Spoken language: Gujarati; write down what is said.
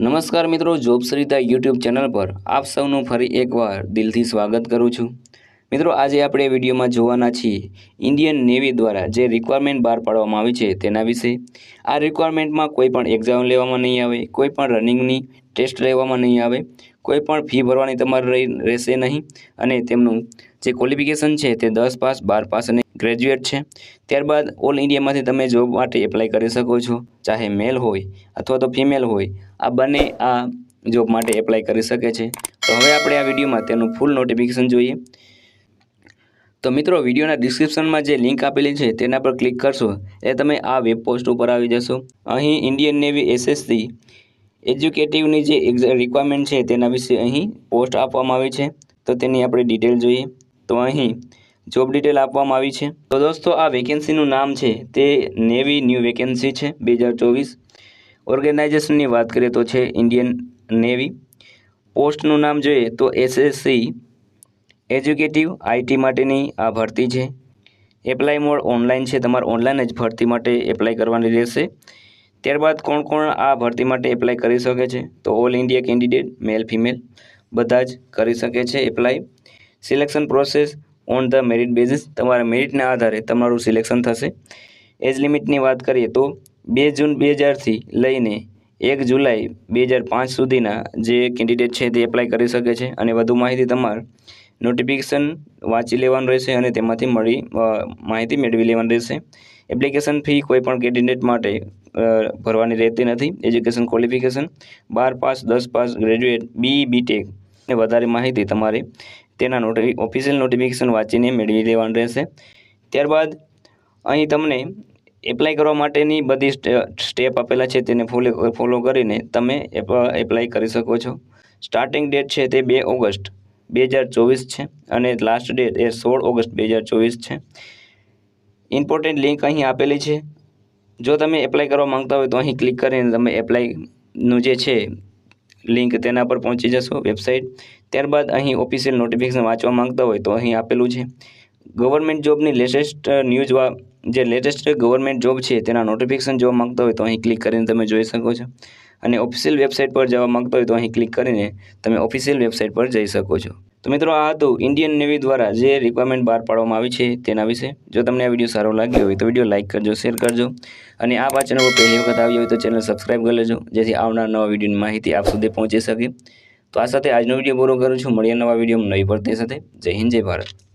નમસ્કાર મિત્રો, જોબ સરિતા યુટ્યુબ ચેનલ પર આપ સૌનું ફરી એકવાર દિલથી સ્વાગત કરું છું. મિત્રો, આજે આપણે વિડીયોમાં જોવાના છીએ ઇન્ડિયન નેવી દ્વારા જે રિક્વાયરમેન્ટ બહાર પાડવામાં આવી છે તેના વિશે. આ રિક્વાયરમેન્ટમાં કોઈ પણ એક્ઝામ લેવામાં નહીં આવે, કોઈ પણ રનિંગની ટેસ્ટ લેવામાં નહીં આવે, કોઈ પણ ફી ભરવાની તમારે રહી, રહેશે નહીં અને તેમનું જે ક્વોલિફિકેશન છે તે દસ પાસ, બાર પાસ અને ગ્રેજ્યુએટ છે. ત્યારબાદ ઓલ ઇન્ડિયામાંથી તમે જોબ માટે એપ્લાય કરી શકો છો, ચાહે મેલ હોય અથવા તો ફિમેલ હોય, આ બંને આ જોબ માટે એપ્લાય કરી શકે છે. તો હવે આપણે આ વિડીયોમાં તેનું ફૂલ નોટિફિકેશન જોઈએ. તો મિત્રો, વિડીયોના ડિસ્ક્રિપ્શનમાં જે લિંક આપેલી છે, તેના પર ક્લિક કરશો એ તમે આ વેબ પોસ્ટ ઉપર આવી જશો. અહીં ઇન્ડિયન નેવી એસએસસી એજ્યુકેટિવની જે રિક્વાયરમેન્ટ છે, તેના વિશે અહીં પોસ્ટ આપવામાં આવી છે. તો તેની આપણે ડિટેલ જોઈએ. તો અહીં જોબ ડિટેલ આપવામાં આવી છે. તો દોસ્તો, આ વેકેન્સીનું નામ છે તે નેવી ન્યૂ વેકેન્સી છે, બે હજાર ચોવીસ. ઓર્ગેનાઇઝેશનની વાત કરીએ તો છે ઇન્ડિયન નેવી પોસ્ટનું નામ જોઈએ તો એસએસસી એજ્યુકેટિવ આઈટી માટેની આ ભરતી છે. એપ્લાય મોડ ઓનલાઈન છે, તમારે ઓનલાઈન જ ભરતી માટે એપ્લાય કરવાની રહેશે. ત્યારબાદ કોણ કોણ આ ભરતી માટે એપ્લાય કરી શકે છે? તો all India candidate male female બધા જ કરી શકે છે apply selection process on the merit basis તમારા મેરિટના આધારે તમારું સિલેક્શન થશે. એજ લિમિટની વાત કરીએ તો બે જૂન બે હજારથી લઈને એક જુલાઈ બે હજાર પાંચ સુધીના જે કેન્ડિડેટ છે તે એપ્લાય કરી શકે છે અને વધુ માહિતી તમારે નોટિફિકેશન વાંચી લેવાનું રહેશે અને તેમાંથી મળી માહિતી મેળવી લેવાની રહેશે. એપ્લિકેશન ફી કોઈ પણ કેન્ડિડેટ માટે ભરવાની રહેતી નથી. એજ્યુકેશન ક્વોલિફિકેશન બાર પાસ દસ પાસ ગ્રેજ્યુએટ બી બીટેક ને વધારે માહિતી તમારે તેના નોટિ ઓફિશિયલ નોટિફિકેશન વાંચીને મેળવી લેવાનું રહેશે. ત્યારબાદ અહીં તમને એપ્લાય કરવા માટેની બધી સ્ટે- સ્ટેપ આપેલા છે, તેને ફોલો ફોલો કરીને તમે એપ- એપ્લાય કરી શકો છો. સ્ટાર્ટિંગ ડેટ છે તે બે ઓગસ્ટ બે હજાર ચોવીસ છે અને લાસ્ટ ડેટ એ સોળ ઓગસ્ટ બે હજાર ચોવીસ છે. ઇમ્પોર્ટન્ટ લિંક અહીં આપેલી છે. જો તમે એપ્લાય કરવા માંગતા હોય તો અહીં ક્લિક કરીને તમે એપ્લાયનું જે છે લિંક તેના પર પહોંચી જશો વેબસાઇટ ત્યારબાદ અહીં ઓફિશિયલ નોટિફિકેશન વાંચવા માંગતા હોય તો અહીં આપેલું છે. ગવર્મેન્ટ જોબની લેટેસ્ટ ન્યૂઝ જે લેટેસ્ટ ગવર્મેન્ટ જોબ છે તેના નોટિફિકેશન જોવા માંગતા હોય તો અહીં ક્લિક કરીને તમે જોઈ શકો છો. અને ઓફિશિયલ વેબસાઇટ પર જવા માંગતા હોય તો અહીં ક્લિક કરીને તમે ઓફિશિયલ વેબસાઇટ પર જઈ શકો છો. તો મિત્રો આ હતું ઇન્ડિયન નેવી દ્વારા જે રિક્વાયરમેન્ટ બહાર પાડવામાં આવી છે તેના વિશે જો તમને આ વીડિયો સારો લાગ્યો હોય તો વીડિયો લાઇક કરજો શેર કરજો અને આ પાછળ પહેલી વખત આવી હોય તો ચેનલ સબસ્ક્રાઈબ કરી લેજો, જેથી આવનાર નવા વિડીયોની માહિતી આપ સુધી પહોંચી શકે. તો આ સાથે આજનો વીડિયો પૂરો કરું છું. મળીએ નવા વિડીયોમાં નવી પડતી સાથે. જય હિન્દ, જય ભારત.